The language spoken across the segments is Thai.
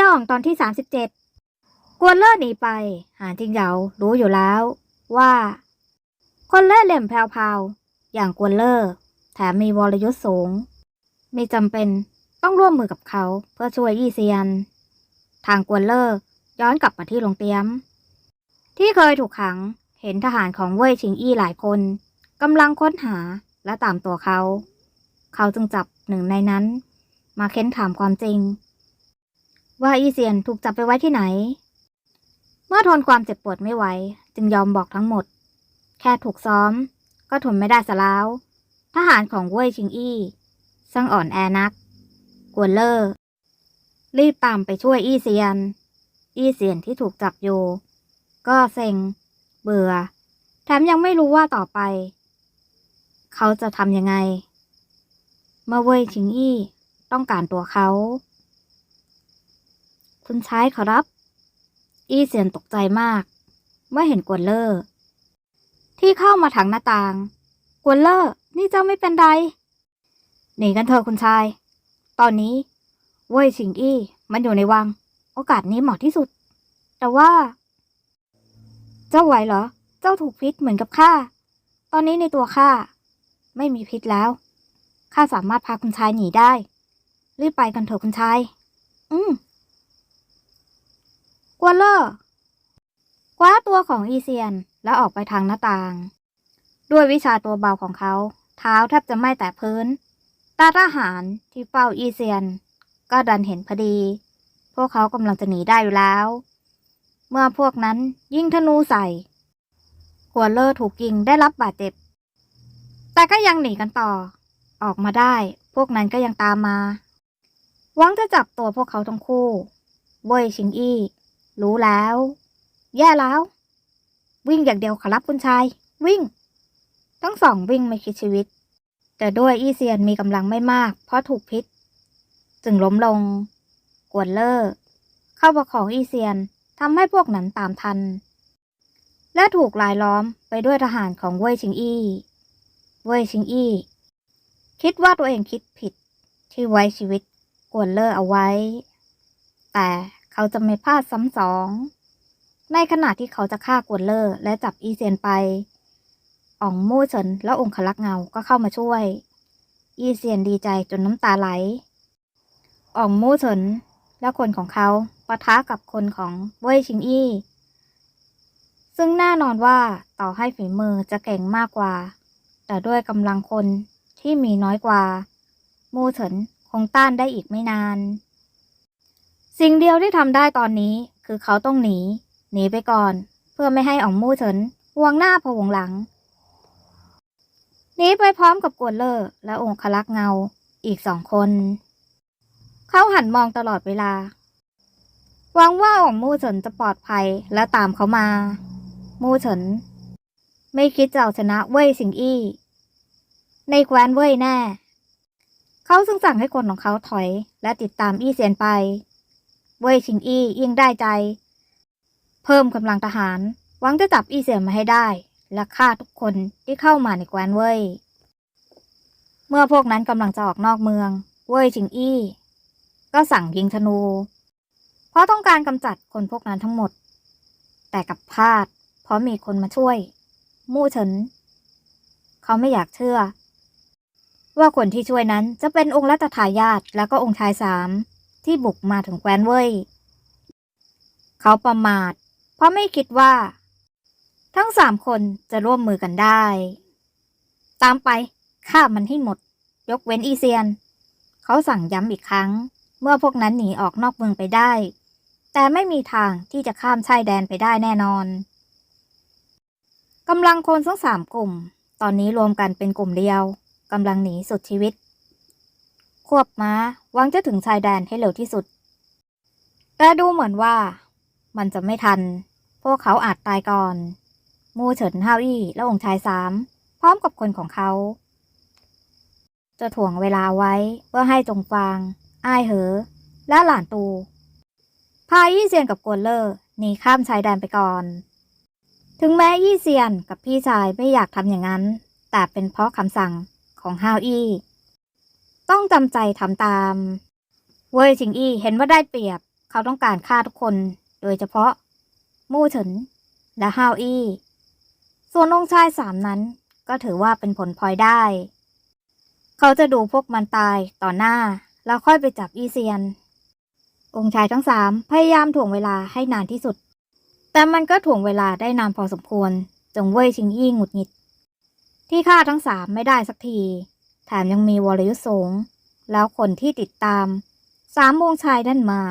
ย่องตอนที่สามสิบเจ็ดกวนเล่อหนีไป หานจิงเหยารู้อยู่แล้วว่า คนเล่เหลี่ยมแพรวๆอย่างกวนเล่อแถมมีวรยุทธ์สูง มีจำเป็นต้องร่วมมือกับเขาเพื่อช่วยอี้เซียน ทางกวนเล่ย้อนกลับมาที่โรงเตรียม ที่เคยถูกขังเห็นทหารของเว่ยชิงอี้หลายคนกำลังค้นหาและตามตัวเขา เขาจึงจับหนึ่งในนั้น มาเค้นถามความจริง ว่าอีเซียนถูกจับไปไว้ที่ไหน เมื่อทนความเจ็บปวดไม่ไหว จึงยอมบอกทั้งหมด แค่ถูกซ้อม ก็ทนไม่ได้ซะแล้ว ทหารของเว่ยชิงอี้ช่งอ่อนแอนัก กวนเลอร์รีบตามไปช่วยอี้เซียน อี้เซียนที่ถูกจับอยู่ ก็เซ็ง เบื่อ แถมยังไม่รู้ว่าต่อไป เขาจะทำยังไง เมื่อเว่ยชิงอี้ต้องการตัวเขา คุณชายขอรับ อี้เซียนตกใจมาก เมื่อเห็นกวนเลอร์ที่เข้ามาทางหน้าต่าง กวนเลอร์นี่เจ้าไม่เป็นไร หนีกันเถอะคุณชาย ตอนนี้ เว่ยชิงอี้มันอยู่ในวัง โอกาสนี้เหมาะที่สุด แต่ว่า เจ้าไหวเหรอ เจ้าถูกพิษเหมือนกับข้า ตอนนี้ในตัวข้าไม่มีพิษแล้ว ข้าสามารถพาคุณชายหนีได้ รีบไปกันเถอะคุณชาย อืม กวนเลอร์คว้าตัวของอีเซียนแล้วออกไปทางหน้าต่าง ด้วยวิชาตัวเบาของเขา เท้าแทบจะไม่แตะพื้น ตาทหารที่เฝ้าอีเซียน ก็ดันเห็นพอดี พวกเขากำลังจะหนีได้อยู่แล้ว เมื่อพวกนั้นยิงธนูใส่หัวเลอร์ถูกยิงได้รับบาดเจ็บ แต่ก็ยังหนีกันต่อ ออกมาได้ พวกนั้นก็ยังตามมาหวังจะจับตัวพวกเขาทั้งคู่เว่ยชิงอี้ รู้แล้ว แย่แล้ว วิ่งอย่างเดียวขอรับคุณชาย วิ่ง ทั้งสองวิ่งไม่คิดชีวิต แต่ด้วยอีเซียนมีกำลังไม่มาก เพราะถูกพิษ จึงล้มลง กวนเลอร์เข้าประของอีเซียนทำให้พวกนั้นตามทัน และถูกลายล้อมไปด้วยทหารของเว่ยชิงอี้เว่ยชิงอี้คิดว่าตัวเองคิดผิดที่ไว้ชีวิตกวนเลอร์เอาไว้ แต่ เขาจะไม่พลาดซ้ำสอง ในขณะที่เขาจะฆ่ากวนเลอร์และจับอีเซียนไปอ่องมู่เฉินและองคลักษ์เงาก็เข้ามาช่วย อีเซียนดีใจจนน้ำตาไหลอ่องมู่เฉินและคนของเขาปะทะกับคนของเว่ยชิงอี้ ซึ่งแน่นอนว่าต่อให้ฝีมือจะเก่งมากกว่า แต่ด้วยกำลังคนที่มีน้อยกว่า มู่เฉินคงต้านได้อีกไม่นาน สิ่งเดียวที่ทำได้ตอนนี้คือเขาต้องหนี หนีไปก่อน เพื่อไม่ให้อ่องมู่เฉินหวงหน้าพวงหลังหนีไปพร้อมกับกวนเลอร์และองคลักษ์เงาอีกสองคน เขาหันมองตลอดเวลาหวังว่าอ่องมู่เฉินจะปลอดภัยและตามเขามา มู่เฉิน ไม่คิดจะเอาชนะเว่ยสิงอี้ ในแคว้นเว่ยแน่ เขาซึ่งสั่งให้คนของเขาถอยและติดตามอี้เซียนไป เว่ยชิงอี้ยิ่งได้ใจ เพิ่มกำลังทหารหวังจะจับอี้เซียมาให้ได้ และฆ่าทุกคนที่เข้ามาในแคว้นเว่ยเมื่อพวกนั้นกำลังจะออกนอกเมือง เว่ยชิงอี้ ก็สั่งยิงธนู เพราะต้องการกำจัดคนพวกนั้นทั้งหมด แต่กับพลาด เพราะมีคนมาช่วย มู่เฉิน เขาไม่อยากเชื่อ ว่าคนที่ช่วยนั้นจะเป็นองค์รัตทายาทแล้วก็องค์ชายสาม ที่บุกมาถึงแคว้นเว่ยเขาประมาท เพราะไม่คิดว่า ทั้งสามคนจะร่วมมือกันได้ ตามไปฆ่ามันให้หมด ยกเว้นอีเซียน เขาสั่งย้ำอีกครั้ง เมื่อพวกนั้นหนีออกนอกเมืองไปได้ แต่ไม่มีทางที่จะข้ามชายแดนไปได้แน่นอนกำลังคนทั้งสามกลุ่ม ตอนนี้รวมกันเป็นกลุ่มเดียวกำลังหนีสุดชีวิต ควบม้าหวังจะถึงชายแดนให้เร็วที่สุด แต่ดูเหมือนว่า มันจะไม่ทัน พวกเขาอาจตายก่อน มูเฉินห้าวอี้และองค์ชายสามพร้อมกับคนของเขา จะถ่วงเวลาไว้เพื่อให้จงฟาง อ้ายเหอ และหลานตู พายี่เซียนกับกวนเลอร์หนีข้ามชายแดนไปก่อน ถึงแม้ยี่เซียนกับพี่ชายไม่อยากทำอย่างนั้น แต่เป็นเพราะคำสั่งของฮาวอี้ ต้องจำใจทำตาม เว่ยชิงอี้เห็นว่าได้เปรียบ เขาต้องการฆ่าทุกคน โดยเฉพาะ มู่เฉิน และฮาวอี้ ส่วนองค์ชายสามนั้น ก็ถือว่าเป็นผลพลอยได้ เขาจะดูพวกมันตายต่อหน้า แล้วค่อยไปจับอีเซียน องค์ชายทั้งสามพยายามถ่วงเวลาให้นานที่สุด แต่มันก็ถ่วงเวลาได้นานพอสมควร จงเว่ยชิงอี้หงุดหงิด ที่ฆ่าทั้งสามไม่ได้สักที แถมยังมีวรยุทธ์สูงแล้วคนที่ติดตามสามวงชายนั่นมา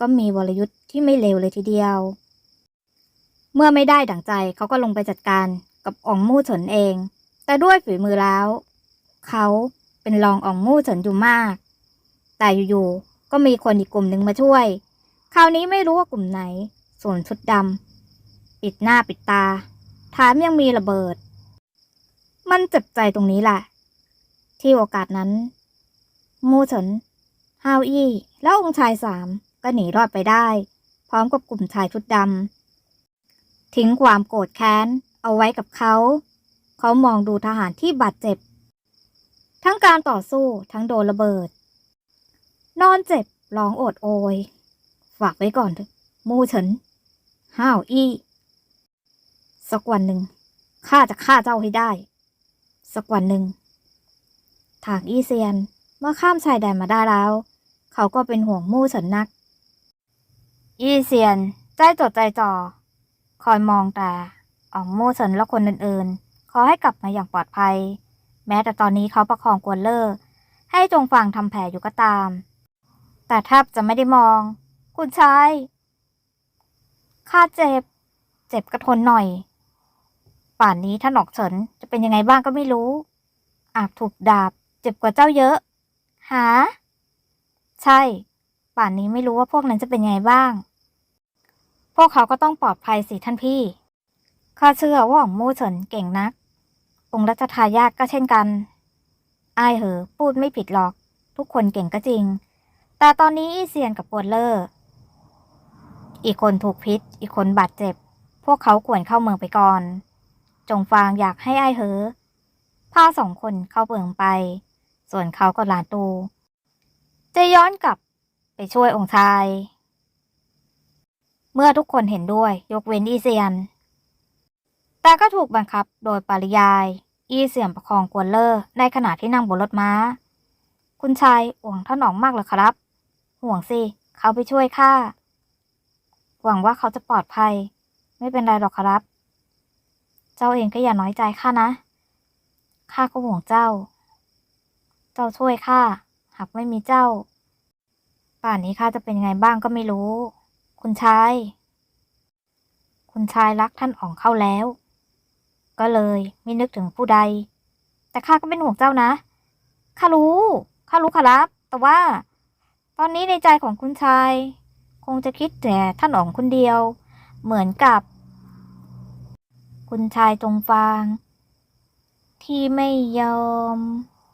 ก็มีวรยุทธ์ที่ไม่เลวเลยทีเดียว เมื่อไม่ได้ดั่งใจเขาก็ลงไปจัดการกับอองมู่เฉินเอง แต่ด้วยฝีมือแล้ว เขาเป็นรองอองมู่เฉินอยู่มาก แต่อยู่ๆก็มีคนอีกกลุ่มหนึ่งมาช่วย คราวนี้ไม่รู้ว่ากลุ่มไหนส่วนชุดดำปิดหน้าปิดตาแถามยังมีระเบิด มันเจ็บใจตรงนี้แหละ ที่โอกาสนั้น มูเฉินฮาวอี้และองค์ชายสามก็หนีรอดไปได้ พร้อมกับกลุ่มชายชุดดำทิ้งความโกรธแค้นเอาไว้กับเขา เขามองดูทหารที่บาดเจ็บ ทั้งการต่อสู้ทั้งโดนระเบิด นอนเจ็บร้องโอดโอย ฝากไว้ก่อนเถอะมูเฉินห้าวอี้สักวันหนึ่งข้าจะฆ่าเจ้าให้ได้ สักวันหนึ่ง ทางอี้เซียน เมื่อข้ามชายแดนมาได้แล้ว เขาก็เป็นห่วงมู่เฉินนัก อี้เซียนใจจดใจจ่อ คอยมองแต่อ๋องมู่เฉินและคนอื่นๆ ขอให้กลับมาอย่างปลอดภัย แม้แต่ตอนนี้เขาประคองกวนเลอร์ให้จงฟังทำแผลอยู่ก็ตาม แต่แทบจะไม่ได้มอง คุณชายข้าเจ็บ เจ็บกระทนหน่อย ป่านนี้ท่านอกเฉินจะเป็นยังไงบ้างก็ไม่รู้ อาจถูกดาบ เจ็บกว่าเจ้าเยอะ หา ใช่ ป่านนี้ไม่รู้ว่าพวกนั้นจะเป็นยังไงบ้าง พวกเขาก็ต้องปลอดภัยสิท่านพี่ ข้าเชื่อว่าหม่องมู่เฉินเก่งนัก องค์รัชทายาทก็เช่นกัน อายเหอ พูดไม่ผิดหรอก ทุกคนเก่งก็จริง แต่ตอนนี้อีเซียนกับปวดเลอร์อีกคนถูกพิษ อีกคนบาดเจ็บ พวกเขาควรเข้าเมืองไปก่อน จงฟางอยากให้อายเหอพาสองคนเข้าเมืองไป ส่วนเขาก็หลานตู จะย้อนกลับไปช่วยองค์ชาย เมื่อทุกคนเห็นด้วยยกเว้นอีเซียน แต่ก็ถูกบังคับโดยปริยาย อีเซียนประคองกวนเลอร์ในขณะที่นั่งบนรถม้า คุณชายห่วงท่านอ๋องมากเหรอครับ ห่วงสิ เขาไปช่วยข้าหวังว่าเขาจะปลอดภัย ไม่เป็นไรหรอกครับ เจ้าเองก็อย่าน้อยใจข้านะ ข้าก็ห่วงเจ้า เจ้าช่วยข้าหากไม่มีเจ้า ป่านนี้ข้าจะเป็นยังไงบ้างก็ไม่รู้ คุณชาย คุณชายรักท่านอ๋องเข้าแล้ว ก็เลยไม่นึกถึงผู้ใด แต่ข้าก็เป็นห่วงเจ้านะข้ารู้ข้ารู้ครับ แต่ว่า ตอนนี้ในใจของคุณชาย คงจะคิดแต่ท่านอ๋องคนเดียว เหมือนกับ คุณชายจงฟาง ที่ไม่ยอม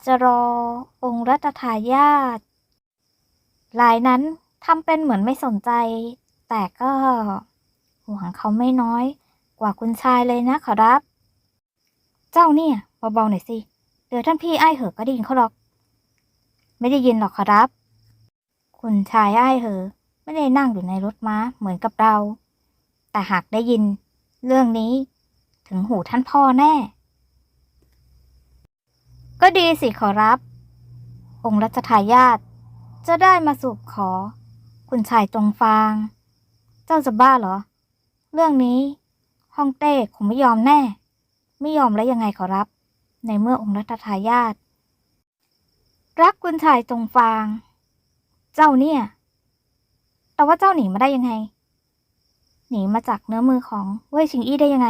จะรอองค์รัตทายาทลายนั้นทำเป็นเหมือนไม่สนใจ แต่ก็ห่วงเขาไม่น้อยกว่าคุณชายเลยนะขอรับ เจ้าเนี่ยเบาๆหน่อยสิ เดี๋ยวท่านพี่ไอ้เหอะก็ได้ยินเขาหรอก ไม่ได้ยินหรอกขอรับ คุณชายไอ้เหอะไม่ได้นั่งอยู่ในรถม้าเหมือนกับเรา แต่หากได้ยิน เรื่องนี้ถึงหูท่านพ่อแน่ ก็ดีสิขอรับ องค์รัชทายาทจะได้มาสูบขอ คุณชายจงฟาง เจ้าจะบ้าเหรอ เรื่องนี้ฮ่องเต้คงไม่ยอมแน่ ไม่ยอมแล้วยังไงขอรับ ในเมื่อองค์รัชทายาทรักคุณชายจงฟาง เจ้าเนี่ย แต่ว่าเจ้าหนีมาได้ยังไง หนีมาจากเนื้อมือของเว่ยชิงอี้ได้ยังไง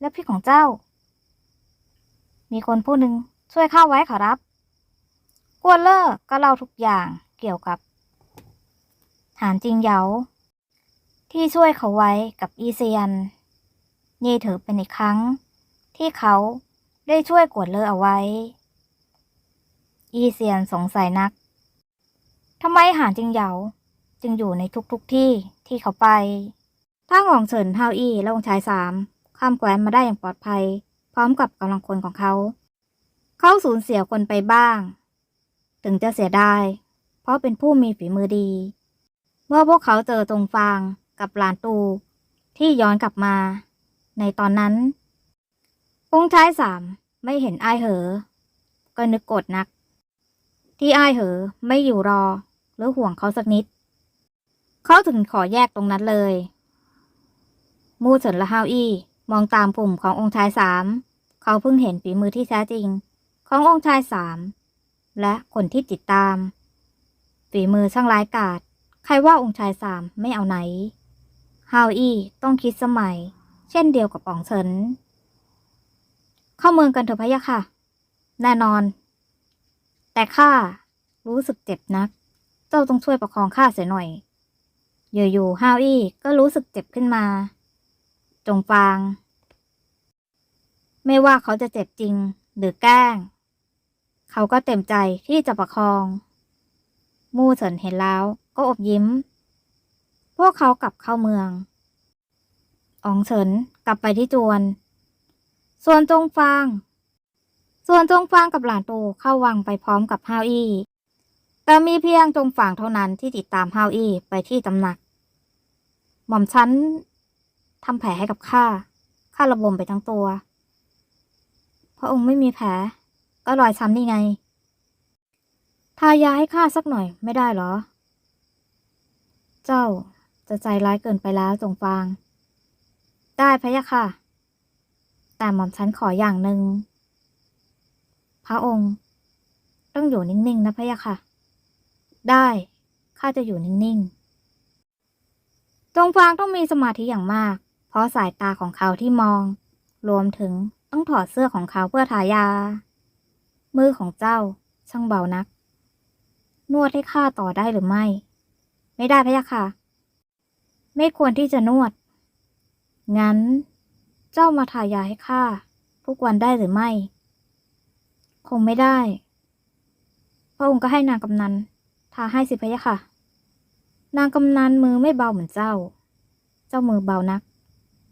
แล้วพี่ของเจ้า มีคนผู้หนึ่ง ช่วยข้าไว้ขอรับกวนเลอร์ก็เล่าทุกอย่างเกี่ยวกับหานจริงเหยาที่ช่วยเขาไว้กับอีเซียน นี่ถือเป็นอีกครั้ง ที่เขาได้ช่วยกวดเลอเอาไว้ อีเซียนสงสัยนักทำไมหานจริงเหยาจึงอยู่ในทุกๆทที่ที่เขาไปทั้งหองเฉินเฮาอี้และองชายสามข้ามแคว้นมาได้อย่างปลอดภัย พร้อมกับกำลังคนของเขา เขาสูญเสียคนไปบ้าง ถึงจะเสียดาย เพราะเป็นผู้มีฝีมือดี เมื่อพวกเขาเจอตรงฟางกับหลานตูที่ย้อนกลับมา ในตอนนั้น องค์ชายสามไม่เห็นไอ้เหอ ก็นึกโกรธนัก ที่ไอ้เหอไม่อยู่รอหรือห่วงเขาสักนิด เขาถึงขอแยกตรงนั้นเลย มูเฉินและฮาวอี้มองตามกลุ่มขององค์ชายสาม เขาเพิ่งเห็นฝีมือที่แท้จริง ขององค์ชายสาม และคนที่ติดตาม ฝีมือช่างร้ายกาจใครว่าองค์ชายสามไม่เอาไหน ฮาวอี้ต้องคิดสมัย เช่นเดียวกับอ๋องเฉิน เข้าเมืองกันเถอะพะยะค่ะ แน่นอน แต่ข้ารู้สึกเจ็บนัก เจ้าต้องช่วยประคองข้าเสียหน่อย อยู่ๆฮาวอี้ก็รู้สึกเจ็บขึ้นมา จงฟางไม่ว่าเขาจะเจ็บจริงหรือแกล้ง เขาก็เต็มใจที่จะประคอง มู่เฉินเห็นแล้วก็อบยิ้ม พวกเขากลับเข้าเมือง อองเฉินกลับไปที่จวน ส่วนจงฟาง ส่วนจงฟางกับหลานตูเข้าวังไปพร้อมกับฮาวอี้ แต่มีเพียงจงฟางเท่านั้นที่ติดตามฮาวอี้ไปที่ตำหนัก หม่อมฉันทำแผลให้กับข้า ข้าระบมไปทั้งตัว พระองค์ไม่มีแผล ก็รอยช้ำนี่ไง ทายาให้ข้าสักหน่อยไม่ได้เหรอ เจ้าจะใจร้ายเกินไปแล้วจงฟาง ได้พะยะค่ะ แต่หม่อมฉันขออย่างหนึ่ง พระองค์ ต้องอยู่นิ่งๆนะพะยะค่ะ ได้ข้าจะอยู่นิ่งๆจงฟางต้องมีสมาธิอย่างมาก เพราะสายตาของเขาที่มอง รวมถึงต้องถอดเสื้อของเขาเพื่อทายา มือของเจ้าช่างเบานัก นวดให้ข้าต่อได้หรือไม่ ไม่ได้พะยะค่ะ ไม่ควรที่จะนวด งั้น เจ้ามาทายาให้ข้าทุกวันได้หรือไม่ คงไม่ได้ พระองค์ก็ให้นางกำนันทาให้สิพะยะค่ะ นางกำนันมือไม่เบาเหมือนเจ้า เจ้ามือเบานัก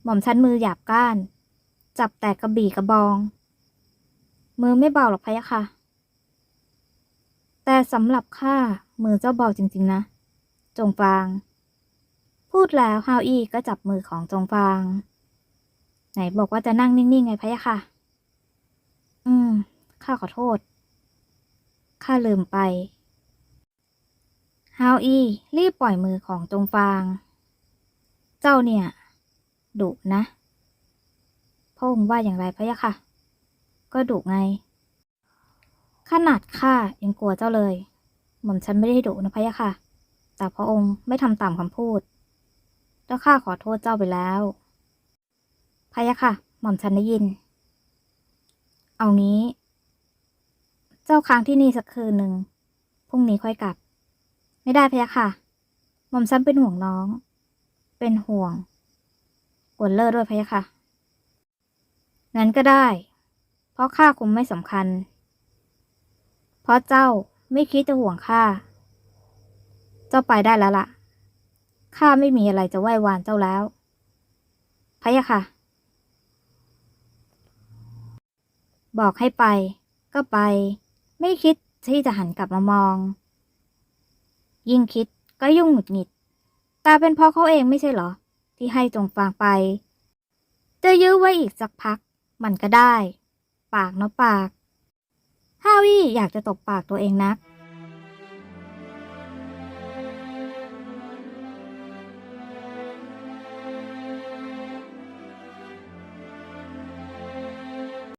หม่อมฉันมือหยาบก้าน จับแต่กระบี่กระบอง มือไม่เบาหรอกพะยะค่ะ แต่สำหรับข้ามือเจ้าเบาจริง ๆ นะ จงฟาง พูดแล้วฮาวอี้ก็จับมือของจงฟาง ไหนบอกว่าจะนั่งนิ่ง ๆ ไงพะยะค่ะ อืม ข้าขอโทษ ข้าลืมไปฮาวอี้รีบปล่อยมือของจงฟาง เจ้าเนี่ยดุนะพระองค์ว่าอย่างไรพะยะค่ะ ก็ดุไง ขนาดข้ายังกลัวเจ้าเลย หม่อมฉันไม่ได้ดุนะพะยะค่ะ แต่พระองค์ไม่ทำตามคำพูดแล้วข้าขอโทษเจ้าไปแล้วพะยะค่ะ หม่อมฉันได้ยิน เอางี้ เจ้าค้างที่นี่สักคืนหนึ่งพรุ่งนี้ค่อยกลับ ไม่ได้พะยะค่ะ หม่อมฉันเป็นห่วงน้อง เป็นห่วงกวนเลอร์ด้วยพะยะค่ะงั้นก็ได้ เพราะข้าคงไม่สำคัญ เพราะเจ้าไม่คิดจะห่วงข้า เจ้าไปได้แล้วล่ะ ข้าไม่มีอะไรจะไหว้วานเจ้าแล้ว พะยะค่ะ บอกให้ไป ก็ไป ไม่คิดที่จะหันกลับมามอง ยิ่งคิดก็ยุ่งหงุดหงิด ตาเป็นเพราะเขาเองไม่ใช่เหรอ ที่ให้จงฟางไป จะยื้อไว้อีกสักพัก มันก็ได้ ปากเนาะปากฮาวิอยากจะตบปากตัวเองนัก